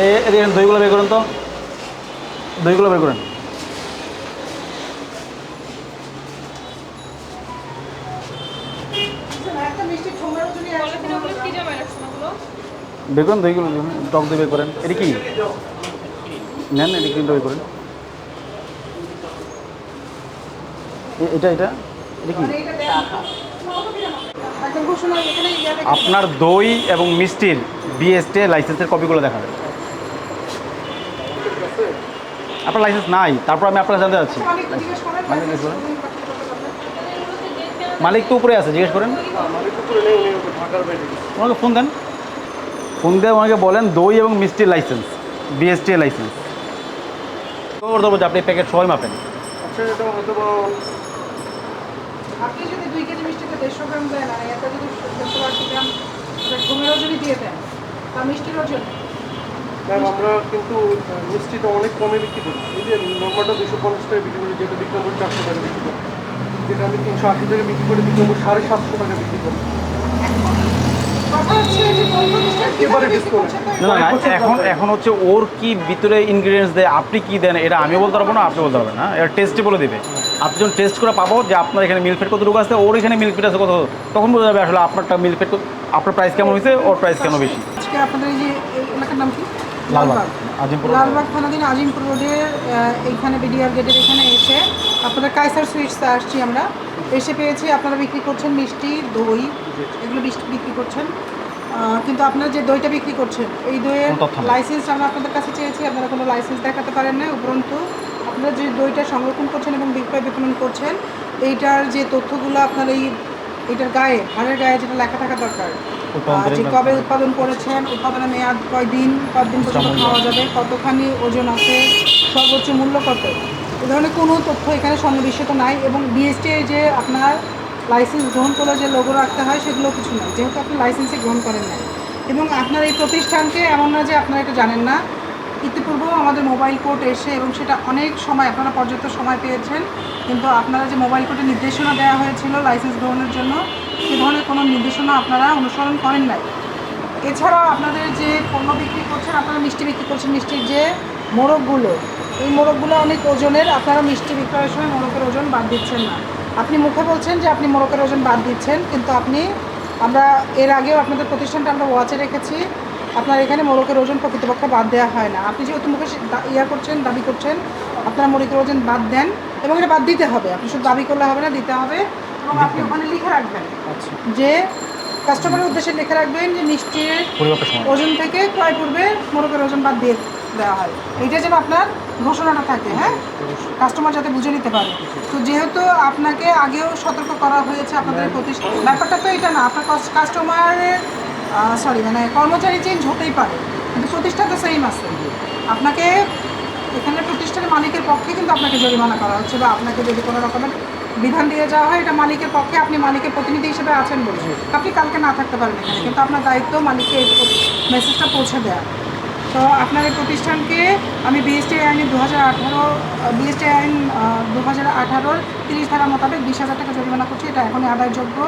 এদিকে দইগুলো বের করেন তো। দইগুলো বের করেন। বের করেন দইগুলো, টক দই বের করেন। এটা কি? নেন, এটা কিন্তু বের করেন? এটা এটা? এটা কি? আপনার দই এবং মিষ্টির বিএসটি লাইসেন্সের কপিগুলো দেখাবেন। আপনার লাইসেন্স নাই তারপর আমি আপনার জানতে চাচ্ছি। মালিককে জিজ্ঞেস করেন মালিক তো উপরে আছে জিজ্ঞেস করেন। ওনাকে ফোন দেন। ফোন দিয়ে ওনাকে বলেন দই এবং মিষ্টির লাইসেন্স বিএসটি লাইসেন্স দেবো যে আপনি প্যাকেট সবাই মাপেন। আপনি যদি দুই কেজি মিষ্টিতে দেড়শো গ্রাম দেন আর এটা যদি দেড়শো আশি গ্রাম ঘুমের ওজনই দিয়ে দেন তা মিষ্টির ওজন ম্যাম আমরা কিন্তু মিষ্টিটা অনেক কমে বিক্রি করি। এই যে নর্মালটা দুশো পঞ্চাশ টাকা বিক্রি করি যেটা বিক্রি করি চারশো টাকা বিক্রি করি যেটা আমি তিনশো আশি টাকা বিক্রি করে বিক্রি করি সাড়ে সাতশো টাকা বিক্রি করি না না এখন এখন হচ্ছে ওর কি ভিতরে ইনগ্রিডিয়েন্টস দেয় আপনি কি দেন এটা আমি বলতে পারব না আপনি বলতে পারবেন না এটা টেস্টে বলে দেবে। আপনি যখন টেস্ট করে পাবো যে আপনার এখানে মিল্ক ফেট কতটুকু আছে ওর এখানে মিল্ক ফেট আছে কত তখন বোঝা যাবে আসলে আপনারটা মিল্ক ফেট আপনার প্রাইস কেমন হয়েছে ওর প্রাইস কেন বেশি। আজকে আপনাদের এই যে এই এলাকার নাম কি? লালবাগ। আজিমপুর লালবাগ থানাধীন আজিমপুর রোডের এইখানে বিডিআর গেটের এখানে এসে আপনাদের কাইসার সুইটসে আসছি আমরা। এসে পেয়েছি আপনারা বিক্রি করছেন মিষ্টি দই এগুলো মিষ্টি বিক্রি করছেন। কিন্তু আপনারা যে দইটা বিক্রি করছেন এই দইয়ের। লাইসেন্স আমরা আপনাদের কাছে চেয়েছি আপনারা কোনো লাইসেন্স দেখাতে পারেন না উপরন্তু আপনারা যে দইটা সংরক্ষণ করছেন এবং বিক্রয় বিপণন করছেন এইটার যে তথ্যগুলো আপনার এই এটার গায়ে হাড়ের গায়ে যেটা লেখা থাকা দরকার। যে কবে উৎপাদন করেছেন উৎপাদনের মেয়াদ কয়দিন কতদিন পর্যন্ত। খাওয়া যাবে কতখানি ওজন আছে সর্বোচ্চ মূল্য কত? এ ধরনের কোনো তথ্য এখানে সন্নিবেশিত নাই এবং বিএসটি যে আপনার লাইসেন্স গ্রহণ করলে যে লোগো রাখতে হয় সেগুলো কিছু নয় যেহেতু আপনি লাইসেন্সই গ্রহণ করেন নাই। এবং আপনার এই প্রতিষ্ঠানকে এমন না যে আপনারা এটা জানেন না ইতিপূর্বেও আমাদের মোবাইল কোর্ট এসে এবং সেটা অনেক সময় আপনারা পর্যাপ্ত সময় পেয়েছেন, কিন্তু আপনারা যে মোবাইল কোর্টে নির্দেশনা দেওয়া হয়েছিল লাইসেন্স গ্রহণের জন্য, সে ধরনের কোনো নির্দেশনা আপনারা অনুসরণ করেন নাই। এছাড়াও আপনাদের যে পণ্য বিক্রি করছেন, আপনারা মিষ্টি বিক্রি করছেন মিষ্টির যে মোড়কগুলো এই মোড়কগুলো অনেক ওজনের, আপনারা মিষ্টি বিক্রয়ের সময় মোড়কের ওজন বাদ দিচ্ছেন না। আপনি মুখে বলছেন যে আপনি মোড়কের ওজন বাদ দিচ্ছেন, কিন্তু আপনি, আমরা এর আগেও আপনাদের প্রতিষ্ঠানটা আমরা ওয়াচে রেখেছি। আপনার এখানে মোড়কের ওজন প্রকৃতপক্ষে বাদ দেওয়া হয় না। আপনি যেহেতু মুখে ইয়া করছেন দাবি করছেন আপনারা মোড়কের ওজন বাদ দেন এবং এটা বাদ দিতে হবে। আপনি শুধু দাবি করলে হবে না দিতে হবে এবং আপনি ওখানে লিখে রাখবেন আচ্ছা। যে কাস্টমারের উদ্দেশ্যে লিখে রাখবেন যে মিষ্টির ওজন থেকে ক্রয় পূর্বে মোরগের ওজন বাদ দিয়ে দেওয়া হয়। এইটা যেন আপনার ঘোষণাটা থাকে হ্যাঁ? কাস্টমার যাতে বুঝে নিতে পারে। তো যেহেতু আপনাকে আগেও সতর্ক করা হয়েছে আপনাদের প্রতিষ্ঠান ব্যাপারটা তো এটা না আপনার কাস্টমারের সরি মানে কর্মচারী চেঞ্জ হতেই পারে, কিন্তু প্রতিষ্ঠান তো সেম আছে। আপনাকে, এখানে প্রতিষ্ঠানের মালিকের পক্ষে কিন্তু আপনাকে জরিমানা করা হচ্ছে বা আপনাকে যদি কোনো রকমের বিধান দিয়ে যাওয়া হয়, এটা মালিকের পক্ষে আপনি মালিকের প্রতিনিধি হিসেবে আছেন বলে। আপনি কালকে না থাকতে পারেন এখানে, কিন্তু আপনার দায়িত্ব মালিককে এই মেসেজটা পৌঁছে দেওয়া তো আপনার এই প্রতিষ্ঠানকে আমি বিএসটি আইনে দু হাজার আঠারো বিএসটি আইন দু হাজার আঠারোর তিরিশ ধারা মোতাবেক বিশ হাজার টাকা জরিমানা করছি, এটা এখনই আদায়যোগ্য।